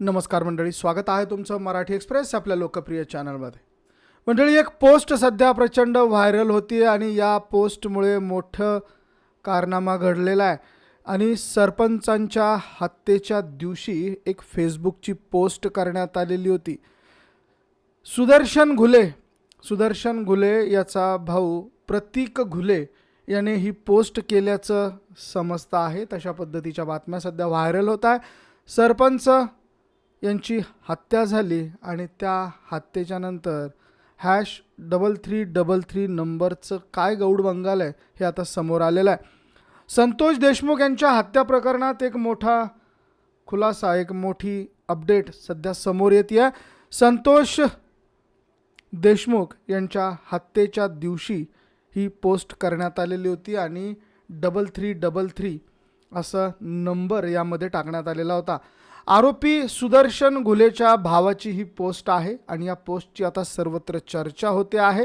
नमस्कार मंडळी स्वागत आहे तुमचं मराठी एक्सप्रेस आपल्या लोकप्रिय चॅनलमध्ये. मंडळी एक पोस्ट सध्या प्रचंड व्हायरल होती आणि या पोस्टमुळे मोठं कारनामा घडलेला आहे. आणि सरपंचांच्या हत्येच्या दिवशी एक फेसबुकची पोस्ट करण्यात आलेली होती. सुदर्शन घुले सुदर्शन घुले याचा भाऊ प्रतीक घुले याने ही पोस्ट केल्याचं समजतं आहे. तशा पद्धतीच्या बातम्या सध्या व्हायरल होत आहे. सरपंच यांची हत्या झाली आणि त्या हत्येच्या नंतर hash double three double three नंबरचं काय गौड बंगाल आहे हे आता समोर आलेलं आहे. संतोष देशमुख यांच्या हत्या प्रकरणात एक मोठा खुलासा एक मोठी अपडेट सध्या समोर येते आहे संतोष देशमुख यांच्या हत्येच्या दिवशी ही पोस्ट करण्यात आलेली होती आणि डबल थ्री डबल थ्री असा नंबर यामध्ये टाकण्यात आलेला होता. आरोपी सुदर्शन घुलेच्या भावाची ही पोस्ट आहे आणि या पोस्टची आता सर्वत्र चर्चा होते आहे.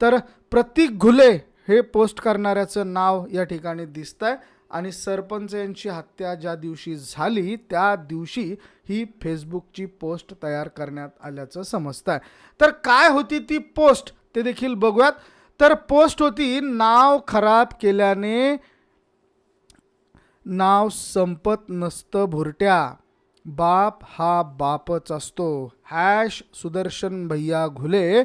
तर प्रतीक घुले हे पोस्ट करणाऱ्याचं नाव या ठिकाणी दिसतं आहे आणि सरपंच यांची हत्या ज्या दिवशी झाली त्या दिवशी ही फेसबुकची पोस्ट तयार करण्यात आल्याचं समजतं आहे तर काय होती ती पोस्ट ते देखील बघूयात. तर पोस्ट होती नाव खराब केल्याने नाव संपत नसतं भुरट्या. बाप हा बापच असतो. हॅश सुदर्शन भैया घुले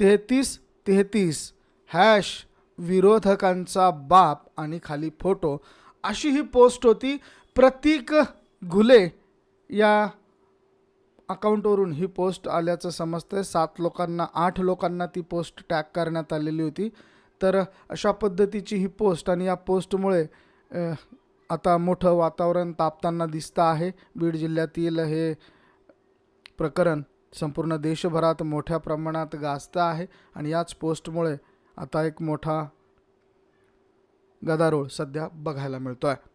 तेहतीस तेहतीस. हॅश विरोधकांचा बाप आणि खाली फोटो. अशी ही पोस्ट होती. प्रतीक घुले या अकाउंटवरून ही पोस्ट आल्याचं समजतंय. सात लोकांना आठ लोकांना ती पोस्ट टॅग करण्यात आलेली होती. तर अशा पद्धतीची ही पोस्ट आणि या पोस्टमुळे आता मोठं वातावरण तापताना दिसतं आहे. बीड जिल्ह्यातील हे प्रकरण संपूर्ण देशभरात मोठ्या प्रमाणात गाजतं आहे आणि याच पोस्टमुळे आता एक मोठा गदारोळ सध्या बघायला मिळतो आहे